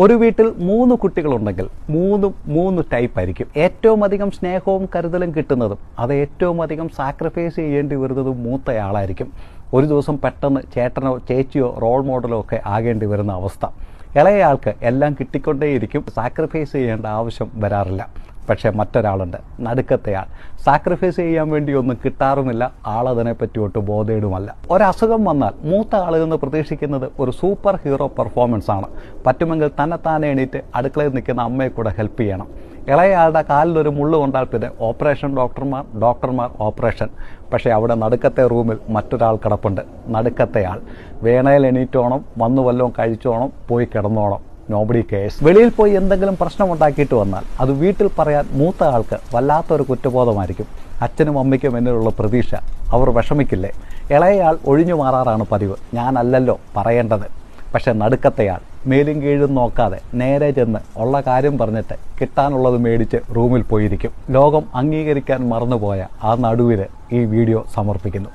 ഒരു വീട്ടിൽ മൂന്ന് കുട്ടികളുണ്ടെങ്കിൽ മൂന്നും മൂന്ന് ടൈപ്പ് ആയിരിക്കും. ഏറ്റവും അധികം സ്നേഹവും കരുതലും കിട്ടുന്നതും അത് ഏറ്റവും അധികം സാക്രിഫൈസ് ചെയ്യേണ്ടി വരുന്നതും മൂത്തയാളായിരിക്കും. ഒരു ദിവസം പെട്ടെന്ന് ചേട്ടനോ ചേച്ചിയോ റോൾ മോഡലോ ഒക്കെ ആകേണ്ടി വരുന്ന അവസ്ഥ. ഇളയയാൾക്ക് എല്ലാം കിട്ടിക്കൊണ്ടേയിരിക്കും സാക്രിഫൈസ് ചെയ്യേണ്ട ആവശ്യം വരാറില്ല. പക്ഷേ മറ്റൊരാളുണ്ട്. നടുക്കത്തെയാൾ. സാക്രിഫൈസ് ചെയ്യാൻ വേണ്ടി ഒന്നും കിട്ടാറുമില്ല ആളതിനെപ്പറ്റി ഒട്ടും ബോധേടുമല്ല. ഒരസുഖം വന്നാൽ മൂത്ത ആളിൽ നിന്ന് പ്രതീക്ഷിക്കുന്നത് ഒരു സൂപ്പർ ഹീറോ പെർഫോമൻസ് ആണ്. പറ്റുമെങ്കിൽ തന്നെ താനെ എണീറ്റ് അടുക്കളയിൽ നിൽക്കുന്ന അമ്മയെ കൂടെ ഹെൽപ്പ് ചെയ്യണം. ഇളയയാളുടെ കാലിലൊരു മുള്ളു കൊണ്ടാൽ പിന്നെ ഓപ്പറേഷൻ ഡോക്ടർമാർ ഡോക്ടർമാർ ഓപ്പറേഷൻ പക്ഷേ അവിടെ നടുക്കത്തെ റൂമിൽ മറ്റൊരാൾ കിടപ്പുണ്ട്. നടുക്കത്തെയാൾ. വേണയിൽ എണീറ്റോണം വന്നു വല്ലതും കഴിച്ചോണം പോയി കിടന്നോണം. നോബഡി കേസ് വെളിയിൽ പോയി എന്തെങ്കിലും പ്രശ്നം ഉണ്ടാക്കിയിട്ട് വന്നാൽ അത് വീട്ടിൽ പറയാൻ മൂത്ത ആൾക്ക് വല്ലാത്തൊരു കുറ്റബോധമായിരിക്കും. അച്ഛനും അമ്മയ്ക്കും എന്നിലുള്ള പ്രതീക്ഷ അവർ വിഷമിക്കില്ലേ? ഇളയയാൾ ഒഴിഞ്ഞു മാറാറാണ് പതിവ്. ഞാനല്ലല്ലോ പറയേണ്ടത്. പക്ഷേ നടുക്കത്തെയാൾ മേലും കീഴും നോക്കാതെ നേരെ ചെന്ന് ഉള്ള കാര്യം പറഞ്ഞിട്ട് കിട്ടാനുള്ളത് മേടിച്ച് റൂമിൽ പോയിരിക്കും. ലോകം അംഗീകരിക്കാൻ മറന്നുപോയ ആ നടുവിന് ഈ വീഡിയോ സമർപ്പിക്കുന്നു.